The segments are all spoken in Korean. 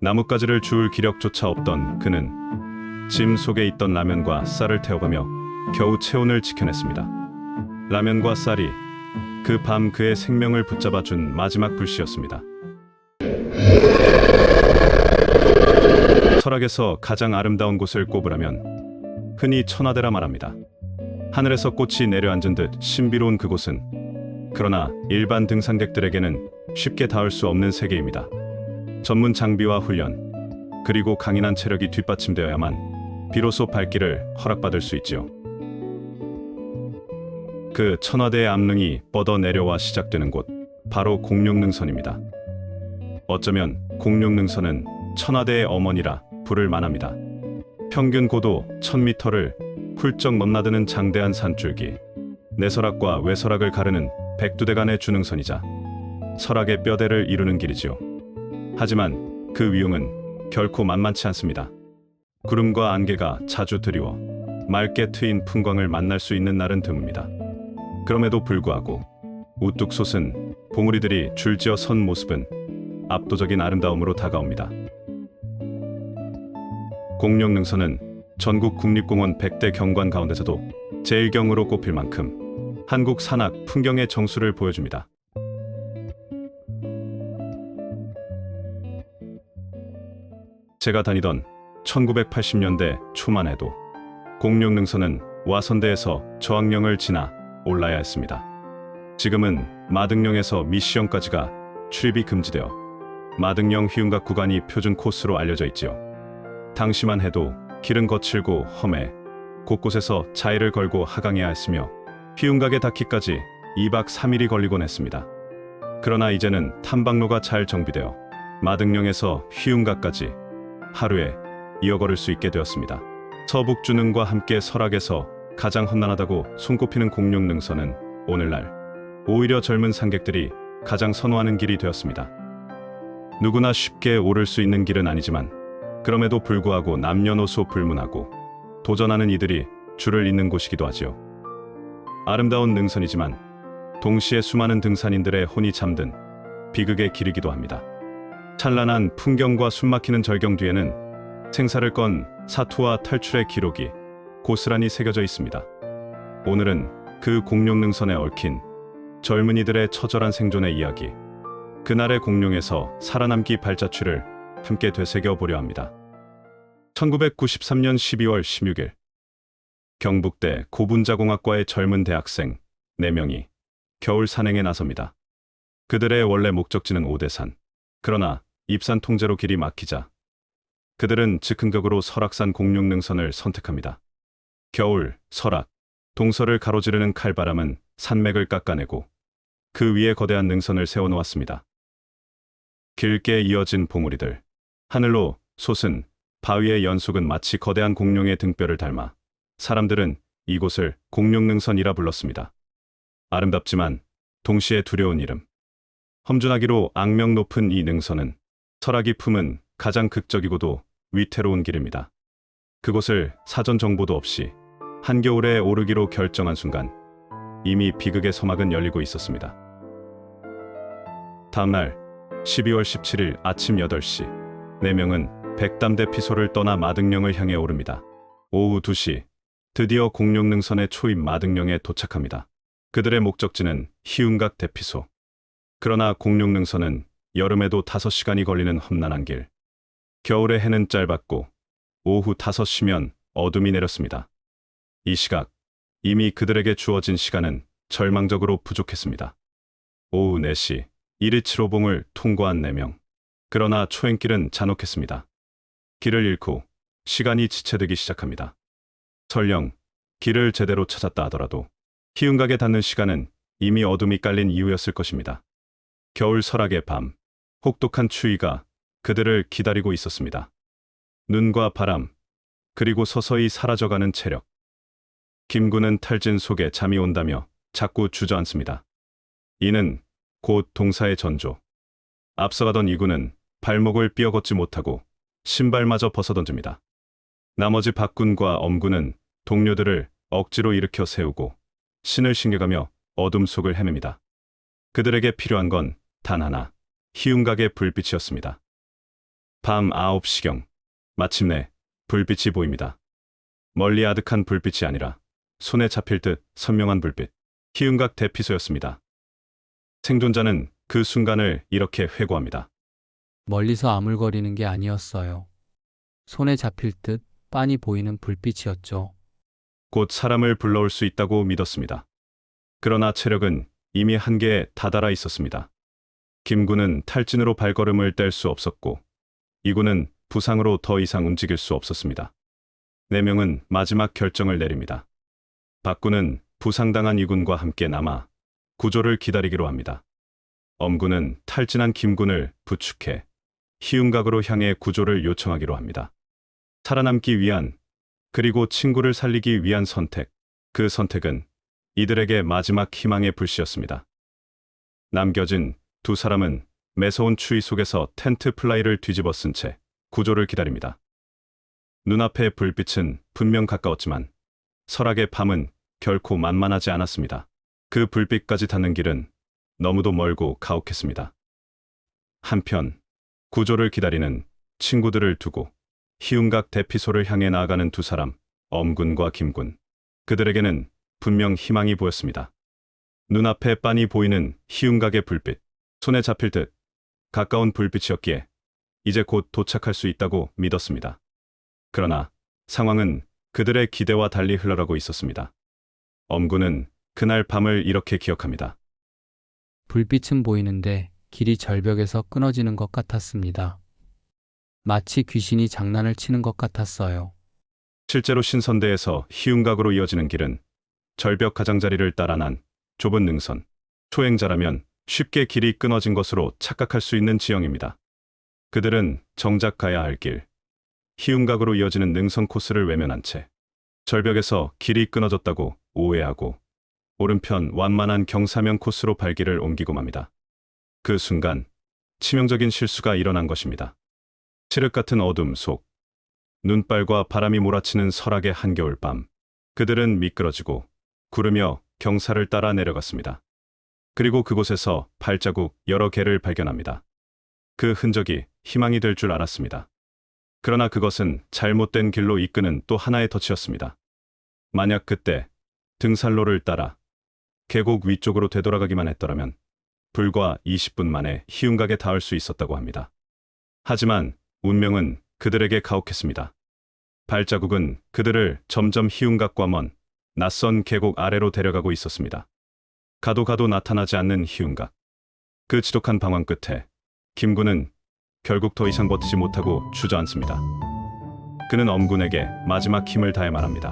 나뭇가지를 주울 기력조차 없던 그는 짐 속에 있던 라면과 쌀을 태워가며 겨우 체온을 지켜냈습니다. 라면과 쌀이 그 밤 그의 생명을 붙잡아 준 마지막 불씨였습니다. 철학에서 가장 아름다운 곳을 꼽으라면 흔히 천하대라 말합니다. 하늘에서 꽃이 내려앉은 듯 신비로운 그곳은 그러나 일반 등산객들에게는 쉽게 닿을 수 없는 세계입니다. 전문 장비와 훈련 그리고 강인한 체력이 뒷받침되어야만 비로소 발길을 허락받을 수 있지요. 그 천하대의 암릉이 뻗어 내려와 시작되는 곳 바로 공룡능선입니다. 어쩌면 공룡능선은 천하대의 어머니라 부를 만합니다. 평균 고도 1000m를 훌쩍 넘나드는 장대한 산줄기 내설악과 외설악을 가르는 백두대간의 주능선이자 설악의 뼈대를 이루는 길이지요. 하지만 그 위용은 결코 만만치 않습니다. 구름과 안개가 자주 드리워 맑게 트인 풍광을 만날 수 있는 날은 드뭅니다. 그럼에도 불구하고 우뚝 솟은 봉우리들이 줄지어 선 모습은 압도적인 아름다움으로 다가옵니다. 공룡능선은 전국 국립공원 100대 경관 가운데서도 제1경으로 꼽힐 만큼 한국 산악 풍경의 정수를 보여줍니다. 제가 다니던 1980년대 초만 해도 공룡 능선은 와선대에서 저항령을 지나 올라야 했습니다. 지금은 마등령에서 미시령까지가 출입이 금지되어 마등령 휘운각 구간이 표준 코스로 알려져 있지요. 당시만 해도 길은 거칠고 험해 곳곳에서 자해를 걸고 하강해야 했으며 휘운각에 닿기까지 2박 3일이 걸리곤 했습니다. 그러나 이제는 탐방로가 잘 정비되어 마등령에서 휘운각까지 하루에 이어 걸을 수 있게 되었습니다. 서북주능과 함께 설악에서 가장 험난하다고 손꼽히는 공룡능선은 오늘날 오히려 젊은 상객들이 가장 선호하는 길이 되었습니다. 누구나 쉽게 오를 수 있는 길은 아니지만 그럼에도 불구하고 남녀노소 불문하고 도전하는 이들이 줄을 잇는 곳이기도 하지요. 아름다운 능선이지만 동시에 수많은 등산인들의 혼이 잠든 비극의 길이기도 합니다. 찬란한 풍경과 숨막히는 절경 뒤에는 생사를 건 사투와 탈출의 기록이 고스란히 새겨져 있습니다. 오늘은 그 공룡능선에 얽힌 젊은이들의 처절한 생존의 이야기, 그날의 공룡에서 살아남기 발자취를 함께 되새겨 보려 합니다. 1993년 12월 16일 경북대 고분자공학과의 젊은 대학생 4명이 겨울 산행에 나섭니다. 그들의 원래 목적지는 오대산. 그러나 입산 통제로 길이 막히자 그들은 즉흥적으로 설악산 공룡능선을 선택합니다. 겨울, 설악, 동서를 가로지르는 칼바람은 산맥을 깎아내고 그 위에 거대한 능선을 세워놓았습니다. 길게 이어진 봉우리들, 하늘로 솟은 바위의 연속은 마치 거대한 공룡의 등뼈를 닮아 사람들은 이곳을 공룡능선이라 불렀습니다. 아름답지만 동시에 두려운 이름. 험준하기로 악명 높은 이 능선은 설악이 품은 가장 극적이고도 위태로운 길입니다. 그곳을 사전 정보도 없이 한겨울에 오르기로 결정한 순간 이미 비극의 서막은 열리고 있었습니다. 다음날 12월 17일 아침 8시 4명은 백담대 피소를 떠나 마등령을 향해 오릅니다. 오후 2시 드디어 공룡능선의 초입 마등령에 도착합니다. 그들의 목적지는 희운각 대피소. 그러나 공룡능선은 여름에도 5시간이 걸리는 험난한 길. 겨울에 해는 짧았고 오후 5시면 어둠이 내렸습니다. 이 시각 이미 그들에게 주어진 시간은 절망적으로 부족했습니다. 오후 4시 127호봉을 통과한 4명. 그러나 초행길은 잔혹했습니다. 길을 잃고 시간이 지체되기 시작합니다. 설령 길을 제대로 찾았다 하더라도 희운각에 닿는 시간은 이미 어둠이 깔린 이후였을 것입니다. 겨울 설악의 밤, 혹독한 추위가 그들을 기다리고 있었습니다. 눈과 바람, 그리고 서서히 사라져가는 체력. 김구는 탈진 속에 잠이 온다며 자꾸 주저앉습니다. 이는 곧 동사의 전조. 앞서가던 이군은 발목을 삐어 걷지 못하고 신발마저 벗어던집니다. 나머지 박군과 엄군은 동료들을 억지로 일으켜 세우고 신을 신겨가며 어둠 속을 헤맵니다. 그들에게 필요한 건 단 하나, 희운각의 불빛이었습니다. 밤 9시경 마침내 불빛이 보입니다. 멀리 아득한 불빛이 아니라 손에 잡힐 듯 선명한 불빛. 희은각 대피소였습니다. 생존자는 그 순간을 이렇게 회고합니다. 멀리서 아물거리는 게 아니었어요. 손에 잡힐 듯 빤히 보이는 불빛이었죠. 곧 사람을 불러올 수 있다고 믿었습니다. 그러나 체력은 이미 한계에 다다라 있었습니다. 김군은 탈진으로 발걸음을 뗄 수 없었고 이군은 부상으로 더 이상 움직일 수 없었습니다. 네 명은 마지막 결정을 내립니다. 박군은 부상당한 이군과 함께 남아 구조를 기다리기로 합니다. 엄군은 탈진한 김군을 부축해 희운각으로 향해 구조를 요청하기로 합니다. 살아남기 위한 그리고 친구를 살리기 위한 선택. 그 선택은 이들에게 마지막 희망의 불씨였습니다. 남겨진 두 사람은 매서운 추위 속에서 텐트 플라이를 뒤집어 쓴 채 구조를 기다립니다. 눈앞의 불빛은 분명 가까웠지만 설악의 밤은 결코 만만하지 않았습니다. 그 불빛까지 닿는 길은 너무도 멀고 가혹했습니다. 한편 구조를 기다리는 친구들을 두고 희운각 대피소를 향해 나아가는 두 사람, 엄군과 김군. 그들에게는 분명 희망이 보였습니다. 눈앞에 빤히 보이는 희운각의 불빛, 손에 잡힐 듯 가까운 불빛이었기에 이제 곧 도착할 수 있다고 믿었습니다. 그러나 상황은 그들의 기대와 달리 흘러가고 있었습니다. 엄군은 그날 밤을 이렇게 기억합니다. 불빛은 보이는데 길이 절벽에서 끊어지는 것 같았습니다. 마치 귀신이 장난을 치는 것 같았어요. 실제로 신선대에서 희운각으로 이어지는 길은 절벽 가장자리를 따라 난 좁은 능선, 초행자라면 쉽게 길이 끊어진 것으로 착각할 수 있는 지형입니다. 그들은 정작 가야 할 길, 희운각으로 이어지는 능선 코스를 외면한 채 절벽에서 길이 끊어졌다고 오해하고 오른편 완만한 경사면 코스로 발길을 옮기고 맙니다. 그 순간 치명적인 실수가 일어난 것입니다. 칠흑 같은 어둠 속 눈발과 바람이 몰아치는 설악의 한겨울 밤 그들은 미끄러지고 구르며 경사를 따라 내려갔습니다. 그리고 그곳에서 발자국 여러 개를 발견합니다. 그 흔적이 희망이 될 줄 알았습니다. 그러나 그것은 잘못된 길로 이끄는 또 하나의 덫이었습니다. 만약 그때 등산로를 따라 계곡 위쪽으로 되돌아가기만 했더라면 불과 20분 만에 희운각에 닿을 수 있었다고 합니다. 하지만 운명은 그들에게 가혹했습니다. 발자국은 그들을 점점 희운각과 먼 낯선 계곡 아래로 데려가고 있었습니다. 가도 가도 나타나지 않는 희운각. 그 지독한 방황 끝에 김군은 결국 더 이상 버티지 못하고 주저앉습니다. 그는 엄군에게 마지막 힘을 다해 말합니다.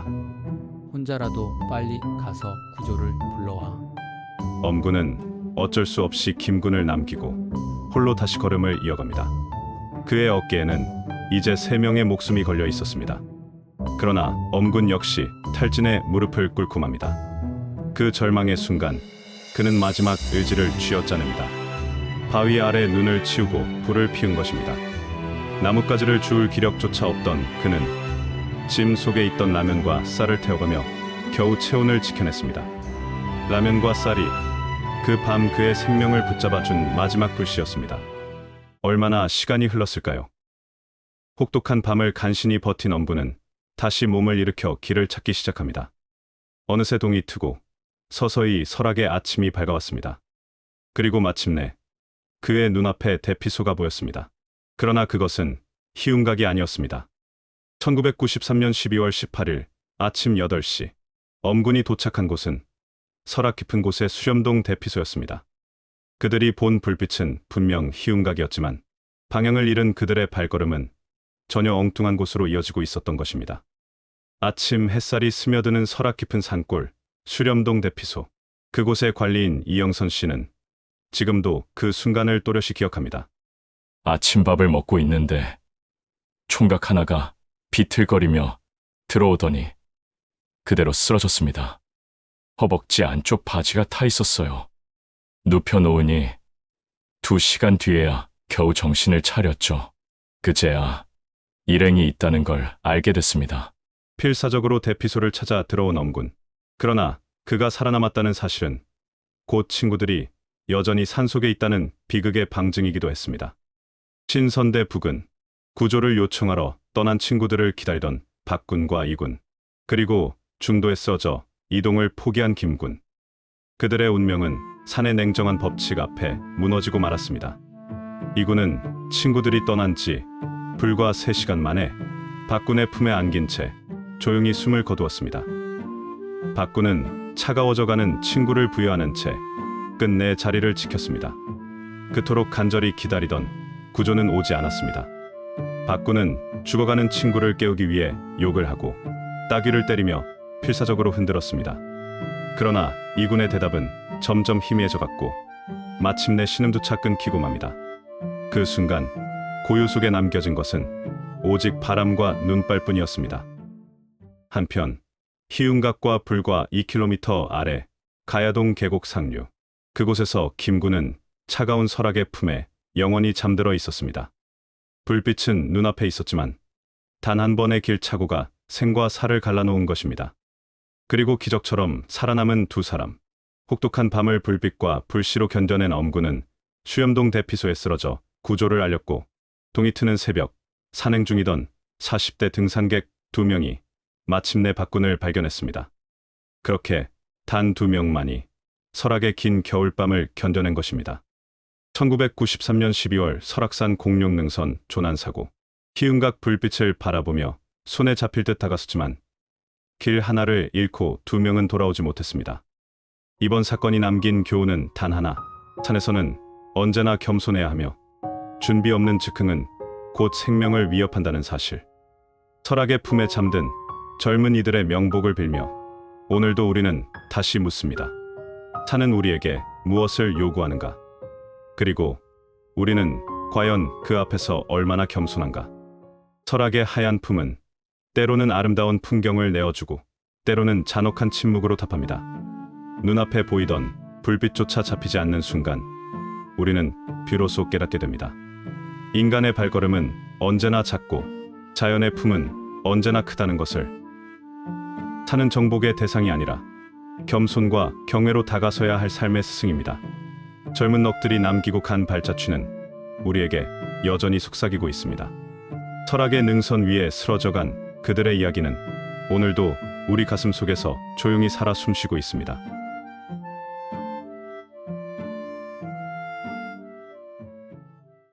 혼자라도 빨리 가서 구조를 불러와. 엄군은 어쩔 수 없이 김군을 남기고 홀로 다시 걸음을 이어갑니다. 그의 어깨에는 이제 세 명의 목숨이 걸려 있었습니다. 그러나 엄군 역시 탈진에 무릎을 꿇고 맙니다. 그 절망의 순간 그는 마지막 의지를 쥐어짜냅니다. 바위 아래 눈을 치우고 불을 피운 것입니다. 나뭇가지를 주울 기력조차 없던 그는 짐 속에 있던 라면과 쌀을 태워가며 겨우 체온을 지켜냈습니다. 라면과 쌀이 그 밤 그의 생명을 붙잡아 준 마지막 불씨였습니다. 얼마나 시간이 흘렀을까요? 혹독한 밤을 간신히 버틴 엄부는 다시 몸을 일으켜 길을 찾기 시작합니다. 어느새 동이 트고 서서히 설악의 아침이 밝아왔습니다. 그리고 마침내 그의 눈앞에 대피소가 보였습니다. 그러나 그것은 희운각이 아니었습니다. 1993년 12월 18일 아침 8시 엄군이 도착한 곳은 설악 깊은 곳의 수렴동 대피소였습니다. 그들이 본 불빛은 분명 희운각이었지만 방향을 잃은 그들의 발걸음은 전혀 엉뚱한 곳으로 이어지고 있었던 것입니다. 아침 햇살이 스며드는 설악 깊은 산골 수렴동 대피소 그곳의 관리인 이영선 씨는 지금도 그 순간을 또렷이 기억합니다. 아침밥을 먹고 있는데 총각 하나가 비틀거리며 들어오더니 그대로 쓰러졌습니다. 허벅지 안쪽 바지가 타 있었어요. 눕혀놓으니 두 시간 뒤에야 겨우 정신을 차렸죠. 그제야 일행이 있다는 걸 알게 됐습니다. 필사적으로 대피소를 찾아 들어온 엄군. 그러나 그가 살아남았다는 사실은 곧 친구들이 여전히 산속에 있다는 비극의 방증이기도 했습니다. 신선대 북은 구조를 요청하러 떠난 친구들을 기다리던 박군과 이군, 그리고 중도에 써져 이동을 포기한 김군. 그들의 운명은 산의 냉정한 법칙 앞에 무너지고 말았습니다. 이군은 친구들이 떠난 지 불과 3시간 만에 박군의 품에 안긴 채 조용히 숨을 거두었습니다. 박군은 차가워져가는 친구를 부여하는 채 끝내 자리를 지켰습니다. 그토록 간절히 기다리던 구조는 오지 않았습니다. 박군은 죽어가는 친구를 깨우기 위해 욕을 하고 따귀를 때리며 필사적으로 흔들었습니다. 그러나 이군의 대답은 점점 희미해져 갔고 마침내 신음조차 끊기고 맙니다. 그 순간 고요 속에 남겨진 것은 오직 바람과 눈발뿐이었습니다. 한편 희운각과 불과 2km 아래 가야동 계곡 상류 그곳에서 김군은 차가운 설악의 품에 영원히 잠들어 있었습니다. 불빛은 눈앞에 있었지만 단 한 번의 길착오가 생과 살을 갈라놓은 것입니다. 그리고 기적처럼 살아남은 두 사람. 혹독한 밤을 불빛과 불씨로 견뎌낸 엄군은 수염동 대피소에 쓰러져 구조를 알렸고 동이 트는 새벽 산행 중이던 40대 등산객 두 명이 마침내 박군을 발견했습니다. 그렇게 단 두 명만이 설악의 긴 겨울밤을 견뎌낸 것입니다. 1993년 12월 설악산 공룡능선 조난사고 희운각 불빛을 바라보며 손에 잡힐 듯 다가섰지만 길 하나를 잃고 두 명은 돌아오지 못했습니다. 이번 사건이 남긴 교훈은 단 하나. 산에서는 언제나 겸손해야 하며 준비 없는 즉흥은 곧 생명을 위협한다는 사실. 설악의 품에 잠든 젊은 이들의 명복을 빌며 오늘도 우리는 다시 묻습니다. 산은 우리에게 무엇을 요구하는가? 그리고 우리는 과연 그 앞에서 얼마나 겸손한가? 설악의 하얀 품은 때로는 아름다운 풍경을 내어주고 때로는 잔혹한 침묵으로 답합니다. 눈앞에 보이던 불빛조차 잡히지 않는 순간 우리는 비로소 깨닫게 됩니다. 인간의 발걸음은 언제나 작고 자연의 품은 언제나 크다는 것을 사는 정복의 대상이 아니라 겸손과 경외로 다가서야 할 삶의 스승입니다. 젊은 넋들이 남기고 간 발자취는 우리에게 여전히 속삭이고 있습니다. 철학의 능선 위에 쓰러져간 그들의 이야기는 오늘도 우리 가슴 속에서 조용히 살아 숨쉬고 있습니다.